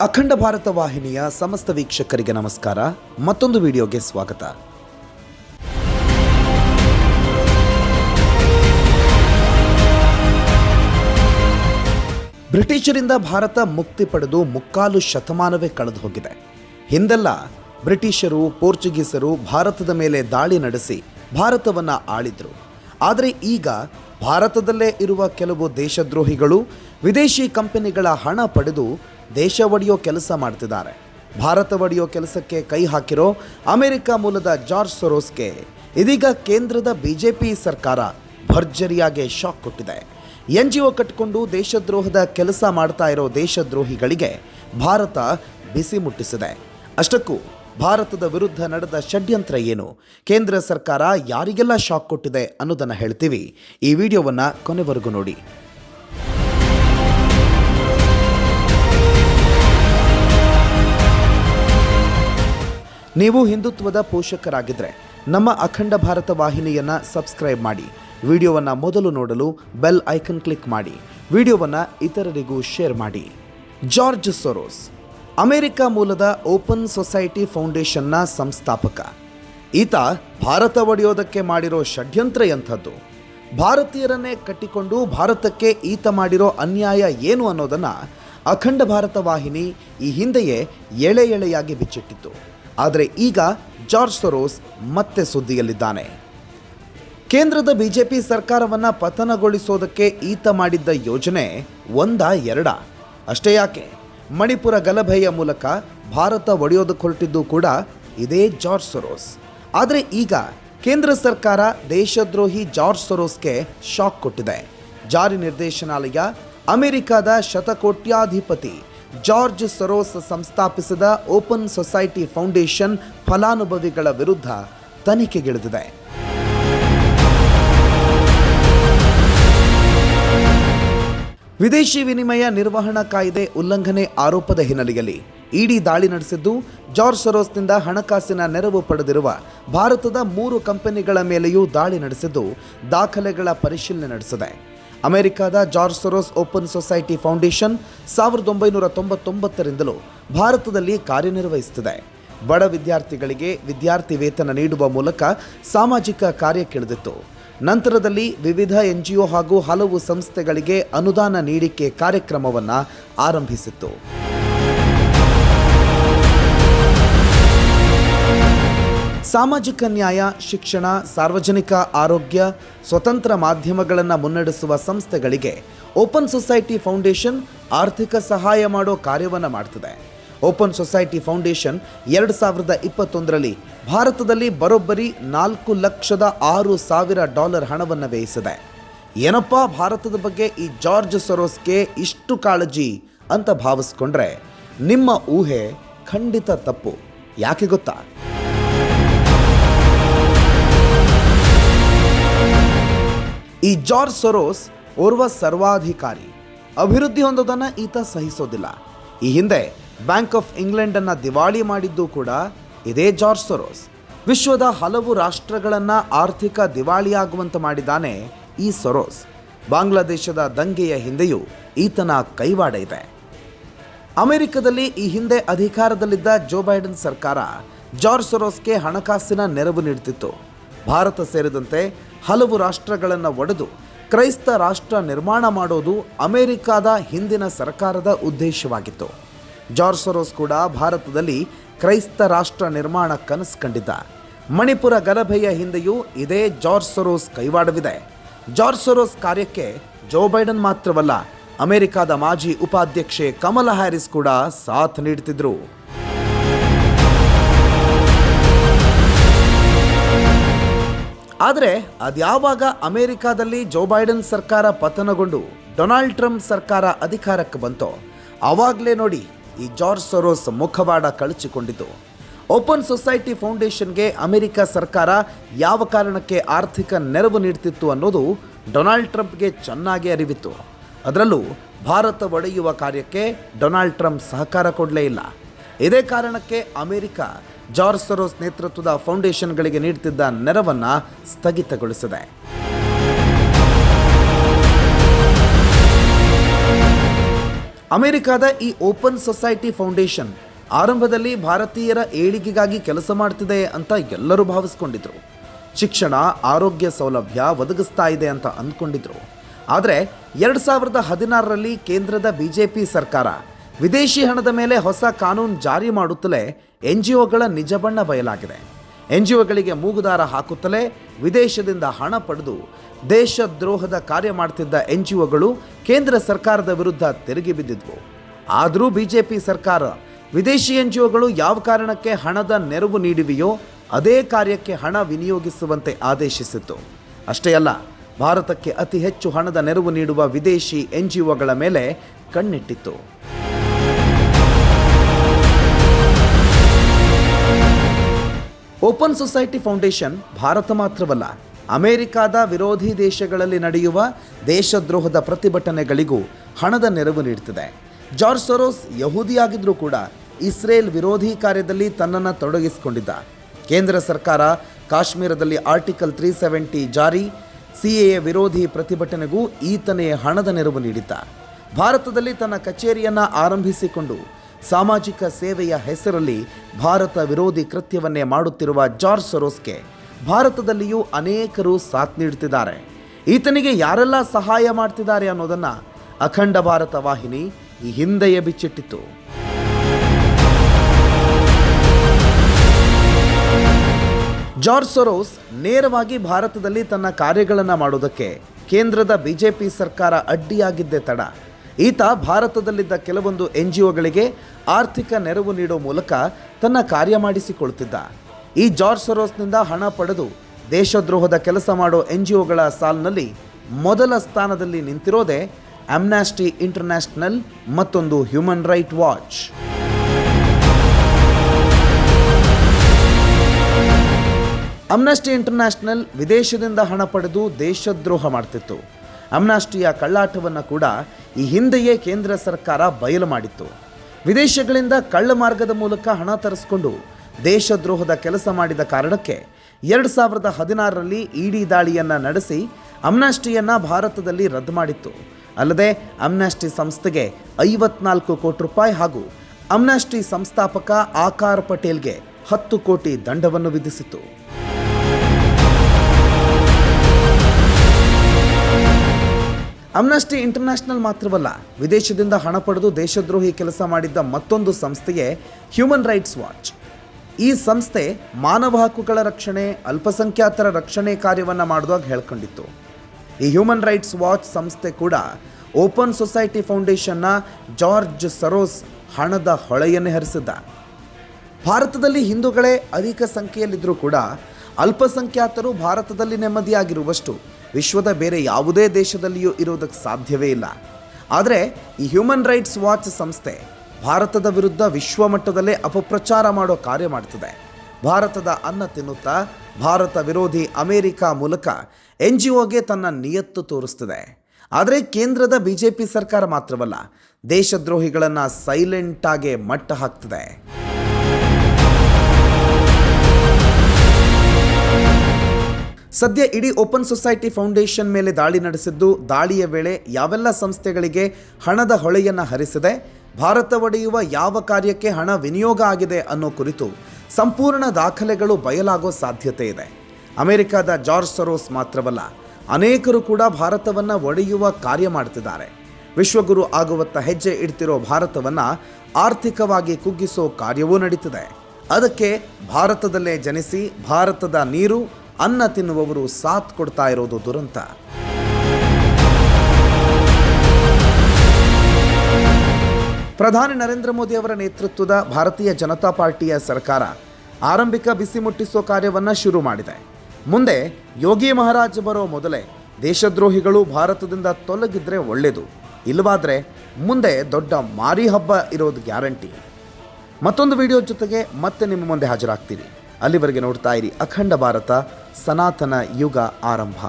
ಅಖಂಡ ಭಾರತ ವಾಹಿನಿಯ ಸಮಸ್ತ ವೀಕ್ಷಕರಿಗೆ ನಮಸ್ಕಾರ. ಮತ್ತೊಂದು ವಿಡಿಯೋಗೆ ಸ್ವಾಗತ. ಬ್ರಿಟಿಷರಿಂದ ಭಾರತ ಮುಕ್ತಿ ಪಡೆದು ಮುಕ್ಕಾಲು ಶತಮಾನವೇ ಕಳೆದು ಹೋಗಿದೆ. ಹಿಂದೆಲ್ಲ ಬ್ರಿಟಿಷರು, ಪೋರ್ಚುಗೀಸರು ಭಾರತದ ಮೇಲೆ ದಾಳಿ ನಡೆಸಿ ಭಾರತವನ್ನು ಆಳಿದ್ರು. ಆದರೆ ಈಗ ಭಾರತದಲ್ಲೇ ಇರುವ ಕೆಲವು ದೇಶದ್ರೋಹಿಗಳು, ವಿದೇಶಿ ಕಂಪನಿಗಳ ಹಣ ಪಡೆದು ದೇಶ ಒಡೆಯೋ ಕೆಲಸ ಮಾಡ್ತಿದ್ದಾರೆ. ಭಾರತ ಒಡೆಯೋ ಕೆಲಸಕ್ಕೆ ಕೈ ಹಾಕಿರೋ ಅಮೆರಿಕ ಮೂಲದ ಜಾರ್ಜ್ ಸೊರೋಸ್ಗೆ ಇದೀಗ ಕೇಂದ್ರದ ಬಿಜೆಪಿ ಸರ್ಕಾರ ಭರ್ಜರಿಯಾಗಿ ಶಾಕ್ ಕೊಟ್ಟಿದೆ. ಎನ್ ಜಿ ಒ ಕಟ್ಟಿಕೊಂಡು ದೇಶದ್ರೋಹದ ಕೆಲಸ ಮಾಡ್ತಾ ಇರೋ ದೇಶದ್ರೋಹಿಗಳಿಗೆ ಭಾರತ ಬಿಸಿ ಮುಟ್ಟಿಸಿದೆ. ಅಷ್ಟಕ್ಕೂ ಭಾರತದ ವಿರುದ್ಧ ನಡೆದ ಷಡ್ಯಂತ್ರ ಏನು? ಕೇಂದ್ರ ಸರ್ಕಾರ ಯಾರಿಗೆಲ್ಲ ಶಾಕ್ ಕೊಟ್ಟಿದೆ ಅನ್ನೋದನ್ನು ಹೇಳ್ತೀವಿ. ಈ ವಿಡಿಯೋವನ್ನು ಕೊನೆವರೆಗೂ ನೋಡಿ. ನೀವು ಹಿಂದುತ್ವದ ಪೋಷಕರಾಗಿದ್ದರೆ ನಮ್ಮ ಅಖಂಡ ಭಾರತ ವಾಹಿನಿಯನ್ನು ಸಬ್ಸ್ಕ್ರೈಬ್ ಮಾಡಿ, ವಿಡಿಯೋವನ್ನು ಮೊದಲು ನೋಡಲು ಬೆಲ್ ಐಕನ್ ಕ್ಲಿಕ್ ಮಾಡಿ, ವಿಡಿಯೋವನ್ನು ಇತರರಿಗೂ ಶೇರ್ ಮಾಡಿ. ಜಾರ್ಜ್ ಸೊರೋಸ್, ಅಮೆರಿಕ ಮೂಲದ ಓಪನ್ ಸೊಸೈಟಿ ಫೌಂಡೇಶನ್ನ ಸಂಸ್ಥಾಪಕ. ಈತ ಭಾರತ ಒಡೆಯೋದಕ್ಕೆ ಮಾಡಿರೋ ಷಡ್ಯಂತ್ರ ಎಂಥದ್ದು? ಭಾರತೀಯರನ್ನೇ ಕಟ್ಟಿಕೊಂಡು ಭಾರತಕ್ಕೆ ಈತ ಮಾಡಿರೋ ಅನ್ಯಾಯ ಏನು ಅನ್ನೋದನ್ನು ಅಖಂಡ ಭಾರತ ವಾಹಿನಿ ಈ ಹಿಂದೆಯೇ ಎಳೆ ಎಳೆಯಾಗಿ ಬಿಚ್ಚಿಟ್ಟಿತ್ತು. ಆದರೆ ಈಗ ಜಾರ್ಜ್ ಸೊರೋಸ್ ಮತ್ತೆ ಸುದ್ದಿಯಲ್ಲಿದ್ದಾನೆ. ಕೇಂದ್ರದ ಬಿಜೆಪಿ ಸರ್ಕಾರವನ್ನು ಪತನಗೊಳಿಸೋದಕ್ಕೆ ಈತ ಮಾಡಿದ್ದ ಯೋಜನೆ ಒಂದ ಎರಡ. ಅಷ್ಟೇ ಯಾಕೆ? ಮಣಿಪುರ ಗಲಭೆಯ ಮೂಲಕ ಭಾರತ ಒಡೆಯೋದಕ್ಕೆ ಹೊರಟಿದ್ದು ಕೂಡ ಇದೇ ಜಾರ್ಜ್ ಸೊರೋಸ್. ಆದರೆ ಈಗ ಕೇಂದ್ರ ಸರ್ಕಾರ ದೇಶದ್ರೋಹಿ ಜಾರ್ಜ್ ಸೊರೋಸ್ಗೆ ಶಾಕ್ ಕೊಟ್ಟಿದೆ. ಜಾರಿ ನಿರ್ದೇಶನಾಲಯ ಅಮೆರಿಕದ ಶತಕೋಟ್ಯಾಧಿಪತಿ ಜಾರ್ಜ್ ಸರೋಸ್ ಸಂಸ್ಥಾಪಿಸಿದ ಓಪನ್ ಸೊಸೈಟಿ ಫೌಂಡೇಶನ್ ಫಲಾನುಭವಿಗಳ ವಿರುದ್ಧ ತನಿಖೆಗಿಳಿದಿದೆ. ವಿದೇಶಿ ವಿನಿಮಯ ನಿರ್ವಹಣಾ ಕಾಯ್ದೆ ಉಲ್ಲಂಘನೆ ಆರೋಪದ ಹಿನ್ನೆಲೆಯಲ್ಲಿ ಇಡಿ ದಾಳಿ ನಡೆಸಿದ್ದು, ಜಾರ್ಜ್ ಸರೋಸ್ನಿಂದ ಹಣಕಾಸಿನ ನೆರವು ಪಡೆದಿರುವ ಭಾರತದ ಮೂರು ಕಂಪನಿಗಳ ಮೇಲೆಯೂ ದಾಳಿ ನಡೆಸಿದ್ದು, ದಾಖಲೆಗಳ ಪರಿಶೀಲನೆ ನಡೆಸಿದೆ. ಅಮೆರಿಕದ George Soros open society foundation ಸಾವಿರದ ಒಂಬೈನೂರ ತೊಂಬತ್ತೊಂಬತ್ತರಿಂದಲೂ ಭಾರತದಲ್ಲಿ ಕಾರ್ಯನಿರ್ವಹಿಸುತ್ತಿದೆ. ಬಡ ವಿದ್ಯಾರ್ಥಿಗಳಿಗೆ ವಿದ್ಯಾರ್ಥಿ ವೇತನ ನೀಡುವ ಮೂಲಕ ಸಾಮಾಜಿಕ ಕಾರ್ಯಕ್ಕಿಳಿದಿತ್ತು ನಂತರದಲ್ಲಿ ವಿವಿಧ ಎನ್ಜಿಒ ಹಾಗೂ ಹಲವು ಸಂಸ್ಥೆಗಳಿಗೆ ಅನುದಾನ ನೀಡಿಕೆ ಕಾರ್ಯಕ್ರಮವನ್ನು ಆರಂಭಿಸಿತ್ತು. ಸಾಮಾಜಿಕ ನ್ಯಾಯ, ಶಿಕ್ಷಣ, ಸಾರ್ವಜನಿಕ ಆರೋಗ್ಯ, ಸ್ವತಂತ್ರ ಮಾಧ್ಯಮಗಳನ್ನು ಮುನ್ನಡೆಸುವ ಸಂಸ್ಥೆಗಳಿಗೆ ಓಪನ್ ಸೊಸೈಟಿ ಫೌಂಡೇಶನ್ ಆರ್ಥಿಕ ಸಹಾಯ ಮಾಡೋ ಕಾರ್ಯವನ್ನು ಮಾಡ್ತದೆ. ಓಪನ್ ಸೊಸೈಟಿ ಫೌಂಡೇಶನ್ ಎರಡು ಸಾವಿರದ ಇಪ್ಪತ್ತೊಂದರಲ್ಲಿ ಭಾರತದಲ್ಲಿ ಬರೋಬ್ಬರಿ ನಾಲ್ಕು ಲಕ್ಷದ ಆರು ಸಾವಿರ ಡಾಲರ್ ಹಣವನ್ನು ವ್ಯಯಿಸಿದೆ. ಏನಪ್ಪ ಭಾರತದ ಬಗ್ಗೆ ಈ ಜಾರ್ಜ್ ಸೊರೋಸ್ಗೆ ಇಷ್ಟು ಕಾಳಜಿ ಅಂತ ಭಾವಿಸ್ಕೊಂಡ್ರೆ ನಿಮ್ಮ ಊಹೆ ಖಂಡಿತ ತಪ್ಪು. ಯಾಕೆ ಗೊತ್ತಾ? ಜಾರ್ಜ್ ಸೊರೋಸ್ ಓರ್ವ ಸರ್ವಾಧಿಕಾರಿ. ಅಭಿವೃದ್ಧಿ ಹೊಂದೋದನ್ನು ಈತ ಸಹಿಸೋದಿಲ್ಲ. ಈ ಹಿಂದೆ ಬ್ಯಾಂಕ್ ಆಫ್ ಇಂಗ್ಲೆಂಡನ್ನು ದಿವಾಳಿ ಮಾಡಿದ್ದು ಕೂಡ ಇದೇ ಜಾರ್ಜ್ ಸೊರೋಸ್. ವಿಶ್ವದ ಹಲವು ರಾಷ್ಟ್ರಗಳನ್ನು ಆರ್ಥಿಕ ದಿವಾಳಿಯಾಗುವಂತೆ ಮಾಡಿದ್ದಾನೆ ಈ ಸೊರೋಸ್. ಬಾಂಗ್ಲಾದೇಶದ ದಂಗೆಯ ಹಿಂದೆಯೂ ಈತನ ಕೈವಾಡ ಇದೆ. ಅಮೆರಿಕದಲ್ಲಿ ಈ ಹಿಂದೆ ಅಧಿಕಾರದಲ್ಲಿದ್ದ ಜೋ ಬೈಡನ್ ಸರ್ಕಾರ ಜಾರ್ಜ್ ಸೊರೋಸ್ಗೆ ಹಣಕಾಸಿನ ನೆರವು ನೀಡುತ್ತಿತ್ತು ಭಾರತ ಸೇರಿದಂತೆ ಹಲವು ರಾಷ್ಟ್ರಗಳನ್ನು ಒಡೆದು ಕ್ರೈಸ್ತ ರಾಷ್ಟ್ರ ನಿರ್ಮಾಣ ಮಾಡೋದು ಅಮೆರಿಕಾದ ಹಿಂದಿನ ಸರ್ಕಾರದ ಉದ್ದೇಶವಾಗಿತ್ತು. ಜಾರ್ಜ್ ಸೊರೋಸ್ ಕೂಡ ಭಾರತದಲ್ಲಿ ಕ್ರೈಸ್ತ ರಾಷ್ಟ್ರ ನಿರ್ಮಾಣ ಕನಸು ಕಂಡಿದ್ದ. ಮಣಿಪುರ ಗಲಭೆಯ ಹಿಂದೆಯೂ ಇದೇ ಜಾರ್ಜ್ ಸೊರೋಸ್ ಕೈವಾಡವಿದೆ. ಜಾರ್ಜ್ ಸೊರೋಸ್ ಕಾರ್ಯಕ್ಕೆ ಜೋ ಬೈಡನ್ ಮಾತ್ರವಲ್ಲ, ಅಮೆರಿಕದ ಮಾಜಿ ಉಪಾಧ್ಯಕ್ಷೆ ಕಮಲಾ ಹ್ಯಾರಿಸ್ ಕೂಡ ಸಾಥ್ ನೀಡುತ್ತಿದ್ರು ಆದರೆ ಅದ್ಯಾವಾಗ ಅಮೆರಿಕಾದಲ್ಲಿ ಜೋ ಬೈಡನ್ ಸರ್ಕಾರ ಪತನಗೊಂಡು ಡೊನಾಲ್ಡ್ ಟ್ರಂಪ್ ಸರ್ಕಾರ ಅಧಿಕಾರಕ್ಕೆ ಬಂತೋ ಆವಾಗಲೇ ನೋಡಿ ಈ ಜಾರ್ಜ್ ಸೊರೋಸ್ ಮುಖವಾಡ ಕಳಚಿಕೊಂಡಿತು ಓಪನ್ ಸೊಸೈಟಿ ಫೌಂಡೇಶನ್ಗೆ ಅಮೆರಿಕ ಸರ್ಕಾರ ಯಾವ ಕಾರಣಕ್ಕೆ ಆರ್ಥಿಕ ನೆರವು ನೀಡ್ತಿತ್ತು ಅನ್ನೋದು ಡೊನಾಲ್ಡ್ ಟ್ರಂಪ್ಗೆ ಚೆನ್ನಾಗಿ ಅರಿವಿತ್ತು. ಅದರಲ್ಲೂ ಭಾರತ ಒಡೆಯುವ ಕಾರ್ಯಕ್ಕೆ ಡೊನಾಲ್ಡ್ ಟ್ರಂಪ್ ಸಹಕಾರ ಕೊಡಲೇ ಇಲ್ಲ. ಇದೇ ಕಾರಣಕ್ಕೆ ಅಮೆರಿಕ ಜಾರ್ಜ್ ಸರೋಸ್ ನೇತೃತ್ವದ ಫೌಂಡೇಶನ್ಗಳಿಗೆ ನೀಡುತ್ತಿದ್ದ ನೆರವನ್ನು ಸ್ಥಗಿತಗೊಳಿಸಿದೆ. ಅಮೆರಿಕದ ಈ ಓಪನ್ ಸೊಸೈಟಿ ಫೌಂಡೇಶನ್ ಆರಂಭದಲ್ಲಿ ಭಾರತೀಯರ ಏಳಿಗೆಗಾಗಿ ಕೆಲಸ ಮಾಡ್ತಿದೆ ಅಂತ ಎಲ್ಲರೂ ಭಾವಿಸ್ಕೊಂಡಿದ್ರು. ಶಿಕ್ಷಣ, ಆರೋಗ್ಯ ಸೌಲಭ್ಯ ಒದಗಿಸ್ತಾ ಇದೆ ಅಂತ ಅಂದ್ಕೊಂಡಿದ್ರು. ಆದರೆ ಎರಡು ಸಾವಿರದ ಹದಿನಾರರಲ್ಲಿ ಕೇಂದ್ರದ ಬಿ ಜೆ ಪಿ ಸರ್ಕಾರ ವಿದೇಶಿ ಹಣದ ಮೇಲೆ ಹೊಸ ಕಾನೂನು ಜಾರಿ ಮಾಡುತ್ತಲೇ ಎನ್ ಜಿ ಒಗಳ ನಿಜ ಬಣ್ಣ ಬಯಲಾಗಿದೆ. ಎನ್ ಜಿ ಒಗಳಿಗೆ ಮೂಗುದಾರ ಹಾಕುತ್ತಲೇ ವಿದೇಶದಿಂದ ಹಣ ಪಡೆದು ದೇಶದ್ರೋಹದ ಕಾರ್ಯ ಮಾಡ್ತಿದ್ದ ಎನ್ ಜಿ ಒಗಳು ಕೇಂದ್ರ ಸರ್ಕಾರದ ವಿರುದ್ಧ ತಿರುಗಿ ಬಿದ್ದಿದ್ವು. ಆದರೂ ಬಿಜೆಪಿ ಸರ್ಕಾರ ವಿದೇಶಿ ಎನ್ ಜಿ ಒಗಳು ಯಾವ ಕಾರಣಕ್ಕೆ ಹಣದ ನೆರವು ನೀಡಿವೆಯೋ ಅದೇ ಕಾರ್ಯಕ್ಕೆ ಹಣ ವಿನಿಯೋಗಿಸುವಂತೆ ಆದೇಶಿಸಿತ್ತು. ಅಷ್ಟೇ ಅಲ್ಲ, ಭಾರತಕ್ಕೆ ಅತಿ ಹೆಚ್ಚು ಹಣದ ನೆರವು ನೀಡುವ ವಿದೇಶಿ ಎನ್ ಜಿ ಒಗಳ ಮೇಲೆ ಕಣ್ಣಿಟ್ಟಿತ್ತು. ಓಪನ್ ಸೊಸೈಟಿ ಫೌಂಡೇಶನ್ ಭಾರತ ಮಾತ್ರವಲ್ಲ, ಅಮೆರಿಕಾದ ವಿರೋಧಿ ದೇಶಗಳಲ್ಲಿ ನಡೆಯುವ ದೇಶದ್ರೋಹದ ಪ್ರತಿಭಟನೆಗಳಿಗೂ ಹಣದ ನೆರವು ನೀಡುತ್ತಿದೆ. ಜಾರ್ಜ್ ಸೊರೋಸ್ ಯಹೂದಿಯಾಗಿದ್ದರೂ ಕೂಡ ಇಸ್ರೇಲ್ ವಿರೋಧಿ ಕಾರ್ಯದಲ್ಲಿ ತನ್ನನ್ನು ತೊಡಗಿಸಿಕೊಂಡಿದ್ದ. ಕೇಂದ್ರ ಸರ್ಕಾರ ಕಾಶ್ಮೀರದಲ್ಲಿ ಆರ್ಟಿಕಲ್ ತ್ರೀ ಸೆವೆಂಟಿ ಜಾರಿ, ಸಿಎಎ ವಿರೋಧಿ ಪ್ರತಿಭಟನೆಗೂ ಈತನೇ ಹಣದ ನೆರವು ನೀಡಿದ್ದ. ಭಾರತದಲ್ಲಿ ತನ್ನ ಕಚೇರಿಯನ್ನು ಆರಂಭಿಸಿಕೊಂಡು ಸಾಮಾಜಿಕ ಸೇವೆಯ ಹೆಸರಲ್ಲಿ ಭಾರತ ವಿರೋಧಿ ಕೃತ್ಯವನ್ನೇ ಮಾಡುತ್ತಿರುವ ಜಾರ್ಜ್ ಸರೋಸ್ಗೆ ಭಾರತದಲ್ಲಿಯೂ ಅನೇಕರು ಸಾಥ್ ನೀಡುತ್ತಿದ್ದಾರೆ. ಈತನಿಗೆ ಯಾರೆಲ್ಲ ಸಹಾಯ ಮಾಡ್ತಿದ್ದಾರೆ ಅನ್ನೋದನ್ನು ಅಖಂಡ ಭಾರತ ವಾಹಿನಿ ಈ ಹಿಂದೆಯೇ ಬಿಚ್ಚಿಟ್ಟಿತ್ತು. ಜಾರ್ಜ್ ಸೊರೋಸ್ ನೇರವಾಗಿ ಭಾರತದಲ್ಲಿ ತನ್ನ ಕಾರ್ಯಗಳನ್ನು ಮಾಡೋದಕ್ಕೆ ಕೇಂದ್ರದ ಬಿಜೆಪಿ ಸರ್ಕಾರ ಅಡ್ಡಿಯಾಗಿದ್ದೇ ತಡ. ಈತ ಭಾರತದಲ್ಲಿದ್ದ ಕೆಲವೊಂದು ಎನ್ ಜಿ ಒಗಳಿಗೆ ಆರ್ಥಿಕ ನೆರವು ನೀಡೋ ಮೂಲಕ ತನ್ನ ಕಾರ್ಯ ಮಾಡಿಸಿಕೊಳ್ತಿದ್ದ ಈ ಜಾರ್ಜ್ ಸರೋಸ್ನಿಂದ ಹಣ ಪಡೆದು ದೇಶದ್ರೋಹದ ಕೆಲಸ ಮಾಡೋ ಎನ್ ಜಿ ಒಗಳ ಸಾಲಿನಲ್ಲಿ ಮೊದಲ ಸ್ಥಾನದಲ್ಲಿ ನಿಂತಿರೋದೇ ಅಮ್ನಾಸ್ಟಿ ಇಂಟರ್ನ್ಯಾಷನಲ್ ಮತ್ತೊಂದು human right watch Amnesty International ವಿದೇಶದಿಂದ ಹಣ ಪಡೆದು ದೇಶದ್ರೋಹ ಮಾಡ್ತಿತ್ತು. ಅಮ್ನಾಸ್ಟಿಯ ಕಳ್ಳಾಟವನ್ನು ಕೂಡ ಈ ಹಿಂದೆಯೇ ಕೇಂದ್ರ ಸರ್ಕಾರ ಬಯಲು ಮಾಡಿತ್ತು. ವಿದೇಶಗಳಿಂದ ಕಳ್ಳ ಮಾರ್ಗದ ಮೂಲಕ ಹಣ ತರಿಸಿಕೊಂಡು ದೇಶದ್ರೋಹದ ಕೆಲಸ ಮಾಡಿದ ಕಾರಣಕ್ಕೆ ಎರಡು ಸಾವಿರದ ಹದಿನಾರರಲ್ಲಿ ಇಡಿ ದಾಳಿಯನ್ನು ನಡೆಸಿ ಅಮ್ನಾಸ್ಟಿಯನ್ನು ಭಾರತದಲ್ಲಿ ರದ್ದು ಮಾಡಿತ್ತು. ಅಲ್ಲದೆ ಅಮ್ನಾಸ್ಟಿ ಸಂಸ್ಥೆಗೆ ಐವತ್ನಾಲ್ಕು ಕೋಟಿ ರೂಪಾಯಿ ಹಾಗೂ ಅಮ್ನಾಸ್ಟಿ ಸಂಸ್ಥಾಪಕ ಆಕಾರ್ ಪಟೇಲ್ಗೆ ಹತ್ತು ಕೋಟಿ ದಂಡವನ್ನು ವಿಧಿಸಿತು ಅಮ್ನಸ್ಟಿ ಇಂಟರ್ನ್ಯಾಷನಲ್ ಮಾತ್ರವಲ್ಲ, ವಿದೇಶದಿಂದ ಹಣ ಪಡೆದು ದೇಶದ್ರೋಹಿ ಕೆಲಸ ಮಾಡಿದ್ದ ಮತ್ತೊಂದು ಸಂಸ್ಥೆಯೇ ಹ್ಯೂಮನ್ ರೈಟ್ಸ್ ವಾಚ್ ಈ ಸಂಸ್ಥೆ ಮಾನವ ಹಕ್ಕುಗಳ ರಕ್ಷಣೆ, ಅಲ್ಪಸಂಖ್ಯಾತರ ರಕ್ಷಣೆ ಕಾರ್ಯವನ್ನು ಮಾಡುವಾಗ ಹೇಳ್ಕೊಂಡಿತ್ತು. ಈ ಹ್ಯೂಮನ್ ರೈಟ್ಸ್ ವಾಚ್ ಸಂಸ್ಥೆ ಕೂಡ ಓಪನ್ ಸೊಸೈಟಿ ಫೌಂಡೇಶನ್ನ ಜಾರ್ಜ್ ಸರೋಸ್ ಹಣದ ಹೊಳೆಯನ್ನೇ ಹರಿಸಿದ್ದ. ಭಾರತದಲ್ಲಿ ಹಿಂದೂಗಳೇ ಅಧಿಕ ಸಂಖ್ಯೆಯಲ್ಲಿದ್ದರೂ ಕೂಡ ಅಲ್ಪಸಂಖ್ಯಾತರು ಭಾರತದಲ್ಲಿ ನೆಮ್ಮದಿಯಾಗಿರುವಷ್ಟು ವಿಶ್ವದ ಬೇರೆ ಯಾವುದೇ ದೇಶದಲ್ಲಿಯೂ ಇರುವುದಕ್ಕೆ ಸಾಧ್ಯವೇ ಇಲ್ಲ. ಆದರೆ ಈ ಹ್ಯೂಮನ್ ರೈಟ್ಸ್ ವಾಚ್ ಸಂಸ್ಥೆ ಭಾರತದ ವಿರುದ್ಧ ವಿಶ್ವಮಟ್ಟದಲ್ಲೇ ಅಪಪ್ರಚಾರ ಮಾಡೋ ಕಾರ್ಯ ಮಾಡ್ತದೆ. ಭಾರತದ ಅನ್ನ ತಿನ್ನುತ್ತಾ ಭಾರತ ವಿರೋಧಿ ಅಮೆರಿಕ ಮೂಲಕ ಎನ್ ಜಿ ಒಗೆ ತನ್ನ ನಿಯತ್ತು ತೋರಿಸ್ತಿದೆ. ಆದರೆ ಕೇಂದ್ರದ ಬಿ ಜೆ ಪಿ ಸರ್ಕಾರ ಮಾತ್ರವಲ್ಲ, ದೇಶದ್ರೋಹಿಗಳನ್ನು ಸೈಲೆಂಟಾಗೆ ಮಟ್ಟ ಹಾಕ್ತಿದೆ ಸದ್ಯ ಇಡೀ ಓಪನ್ ಸೊಸೈಟಿ ಫೌಂಡೇಶನ್ ಮೇಲೆ ದಾಳಿ ನಡೆಸಿದ್ದು, ದಾಳಿಯ ವೇಳೆ ಯಾವೆಲ್ಲ ಸಂಸ್ಥೆಗಳಿಗೆ ಹಣದ ಹೊಳೆಯನ್ನು ಹರಿಸಿದೆ, ಭಾರತ ಒಡೆಯುವ ಯಾವ ಕಾರ್ಯಕ್ಕೆ ಹಣ ವಿನಿಯೋಗ ಆಗಿದೆ ಅನ್ನೋ ಕುರಿತು ಸಂಪೂರ್ಣ ದಾಖಲೆಗಳು ಬಯಲಾಗೋ ಸಾಧ್ಯತೆ ಇದೆ. ಅಮೆರಿಕದ ಜಾರ್ಜ್ ಸರೋಸ್ ಮಾತ್ರವಲ್ಲ, ಅನೇಕರು ಕೂಡ ಭಾರತವನ್ನು ಒಡೆಯುವ ಕಾರ್ಯ ಮಾಡ್ತಿದ್ದಾರೆ. ವಿಶ್ವಗುರು ಆಗುವತ್ತ ಹೆಜ್ಜೆ ಇಡ್ತಿರೋ ಭಾರತವನ್ನು ಆರ್ಥಿಕವಾಗಿ ಕುಗ್ಗಿಸೋ ಕಾರ್ಯವೂ ನಡೀತಿದೆ. ಅದಕ್ಕೆ ಭಾರತದಲ್ಲೇ ಜನಿಸಿ, ಭಾರತದ ನೀರು ಅನ್ನ ತಿನ್ನುವವರು ಸಾಥ್ ಕೊಡ್ತಾ ಇರೋದು ದುರಂತ. ಪ್ರಧಾನಿ ನರೇಂದ್ರ ಮೋದಿ ಅವರ ನೇತೃತ್ವದ ಭಾರತೀಯ ಜನತಾ ಪಾರ್ಟಿಯ ಸರ್ಕಾರ ಆರಂಭಿಕ ಬಿಸಿ ಮುಟ್ಟಿಸೋ ಕಾರ್ಯವನ್ನು ಶುರು ಮಾಡಿದೆ. ಮುಂದೆ ಯೋಗಿ ಮಹಾರಾಜ್ ಬರೋ ಮೊದಲೇ ದೇಶದ್ರೋಹಿಗಳು ಭಾರತದಿಂದ ತೊಲಗಿದ್ರೆ ಒಳ್ಳೆಯದು ಇಲ್ಲವಾದರೆ ಮುಂದೆ ದೊಡ್ಡ ಮಾರಿ ಹಬ್ಬ ಇರೋದು ಗ್ಯಾರಂಟಿ. ಮತ್ತೊಂದು ವಿಡಿಯೋ ಜೊತೆಗೆ ಮತ್ತೆ ನಿಮ್ಮ ಮುಂದೆ ಹಾಜರಾಗ್ತೀನಿ. ಅಲ್ಲಿವರೆಗೆ ನೋಡ್ತಾ ಇರಿ ಅಖಂಡ ಭಾರತ. ಸನಾತನ ಯುಗ ಆರಂಭ.